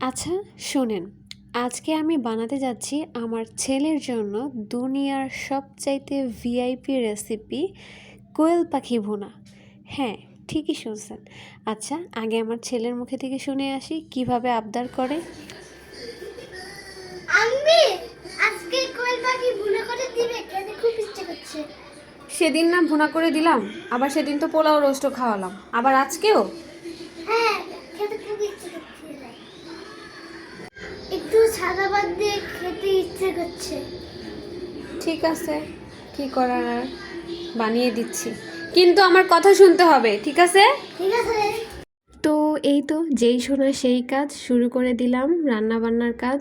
আচ্ছা শোনেন। আজকে আমি বানাতে যাচ্ছি আমার ছেলের জন্য দুনিয়ার সবচাইতে ভিআইপি রেসিপি কোয়েল পাখি ভুনা। হ্যাঁ ঠিকই শুনছেন। আচ্ছা আগে আমার ছেলের মুখে থেকে শুনে আসি কীভাবে আবদার করে। আম্মি আজকে কোয়েল পাখি ভুনা করে দিবে খেতে খুব ইচ্ছে করছে। সেদিন না ভুনা করে দিলাম আবার সেদিন তো পোলাও রোস্টও খাওয়ালাম। আবার আজকেও? হ্যাঁ খেতে খুব ইচ্ছে করছে একটু সাদা ভাত দিয়ে খেতে ইচ্ছে করছে। ঠিক আছে কি করার আর? বানিয়ে দিচ্ছি। কিন্তু আমার কথা শুনতে হবে ঠিক আছে? ঠিক আছে। তো এই তো যেই শোনা সেই কাজ শুরু করে দিলাম রান্না বান্নার কাজ।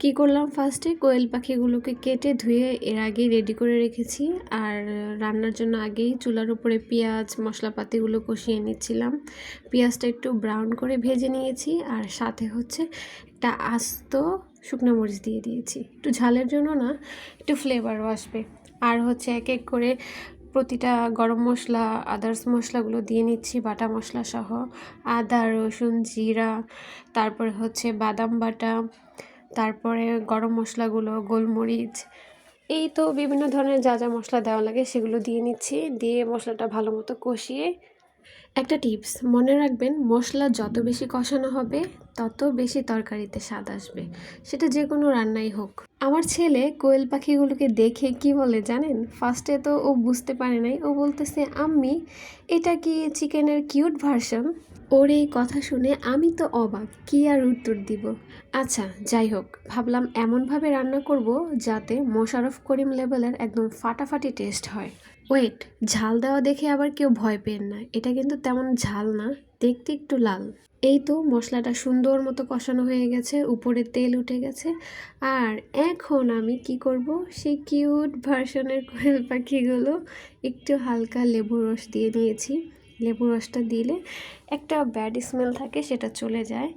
কি করলাম? ফার্স্টে কোয়েল পাখিগুলোকে কেটে ধুয়ে এর আগেই রেডি করে রেখেছি। আর রান্নার জন্য আগেই চুলার উপরে পেঁয়াজ, মশলাপাতিগুলো কষিয়ে নিচ্ছিলাম। পেঁয়াজটা একটু ব্রাউন করে ভেজে নিয়েছি। আর সাথে হচ্ছে একটা আস্ত শুকনো মরিচ দিয়ে দিয়েছি। একটু ঝালের জন্য না, একটু ফ্লেভারও আসবে। আর হচ্ছে এক এক করে প্রতিটা গরম মশলা আদার্স মশলাগুলো দিয়ে নিচ্ছি, বাটা মশলা সহ। আদা, রসুন, জিরা, তারপরে হচ্ছে বাদাম বাটা তারপরে গরম মশলাগুলো, গোলমরিচ, এই তো বিভিন্ন ধরনের যা যা মশলা দেওয়া লাগে সেগুলো দিয়ে নিচ্ছি। দিয়ে মশলাটা ভালো মতো কষিয়ে একটা টিপস, মনে রাখবেন মশলা যত বেশি কষানো হবে, তত বেশি তরকারিতে স্বাদ আসবে। সেটা যে কোনো রান্নাই হোক। আমার ছেলে কোয়েল পাখিগুলোকে দেখে কি বলে জানেন? ফার্স্টে তো ও বুঝতে পারে নাই। ও বলতেছে, আম্মি, এটা কি চিকেনের কিউট ভার্সন? ওর এই কথা শুনে আমি তো অবাক, কি আর উত্তর দিব? আচ্ছা যাই হোক, ভাবলাম এমনভাবে রান্না করব যাতে মোশারফ করিম লেভেলের একদম ফাটাফাটি টেস্ট হয়। ওয়েট, ঝাল দেওয়া দেখে আবার কেউ ভয় পেন না, এটা কিন্তু তেমন ঝাল না, দেখতে একটু লাল। এই তো মশলাটা সুন্দর মতো কষানো হয়ে গেছে, উপরে তেল উঠে গেছে, আর এখন আমি কি করব? সেই কিউট ভার্সনের কোয়েল পাখিগুলো, একটু হালকা লেবু রস দিয়ে নিয়েছি। লেবু রসটা দিলে একটা ব্যাড স্মেল থাকে, সেটা চলে যায়।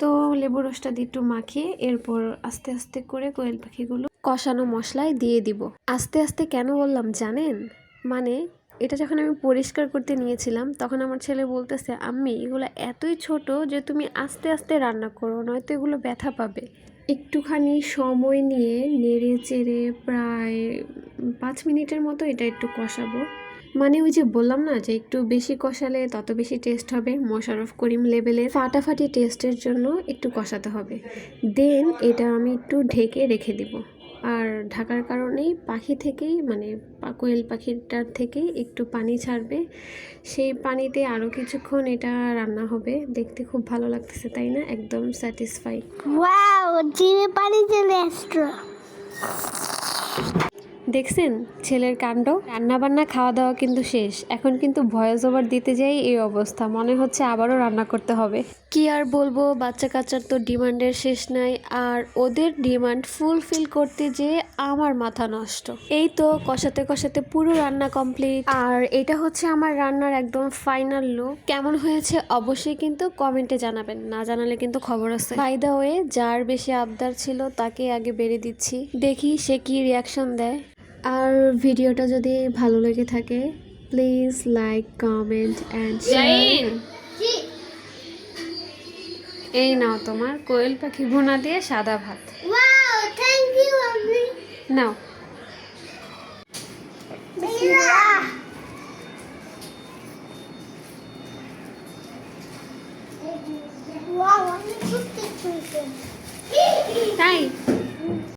তো লেবু রসটা দিয়ে একটু মাখিয়ে এরপর আস্তে আস্তে করে কোয়েল পাখিগুলো কষানো মশলায় দিয়ে দিব। আস্তে আস্তে কেন বললাম জানেন? মানে এটা যখন আমি পরিষ্কার করতে নিয়েছিলাম, তখন আমার ছেলে বলতেছে আমি এগুলো এতই ছোট যে তুমি আস্তে আস্তে রান্না করো, নয়তো এগুলো ব্যথা পাবে। একটুখানি সময় নিয়ে নেড়ে চেড়ে প্রায় পাঁচ মিনিটের মতো এটা একটু কষাবো। মানে ওই যে বললাম না যে একটু বেশি কষালে তত বেশি টেস্ট হবে মোশারফ করিম লেভেলে ফাটাফাটি টেস্টের জন্য একটু কষাতে হবে। দেন এটা আমি একটু ঢেকে রেখে দিব। আর ঢাকার কারণেই পাখি থেকেই মানে কোয়েল পাখিটার থেকেই একটু পানি ছাড়বে। সেই পানিতে আরও কিছুক্ষণ এটা রান্না হবে। দেখতে খুব ভালো লাগতেছে, তাই না? একদম স্যাটিসফাই পানি দেখছেন? ছেলের কাণ্ড? রান্নাবান্না খাওয়া দাওয়া কিন্তু শেষ। এখন কিন্তু ভয়েস ওভার দিতে যাই এই অবস্থা। মনে হচ্ছে আবারও রান্না করতে হবে। কি আর বলব? বাচ্চা কাচ্চার তো ডিমান্ডের শেষ নাই। আর ওদের ডিমান্ড ফুলফিল করতে যে আমার মাথা নষ্ট। এই তো কষাতে কষাতে পুরো রান্না কমপ্লিট। আর এটা হচ্ছে আমার রান্নার একদম ফাইনাল লুক। কেমন হয়েছে অবশ্যই কিন্তু কমেন্টে জানাবেন। না জানালে কিন্তু খবর আছে। বাই দা ওয়ে যার বেশি আবদার ছিল তাকে আগে বেড়ে দিচ্ছি। দেখি সে কি রিয়াকশন দেয়। আর ভিডিওটা যদি ভালো লেগে থাকে প্লিজ লাইক কমেন্ট অ্যান্ড জি এই নাও তোমার কোয়েল পাখি ভুনা দিয়ে সাদা ভাত। নাও। তাই?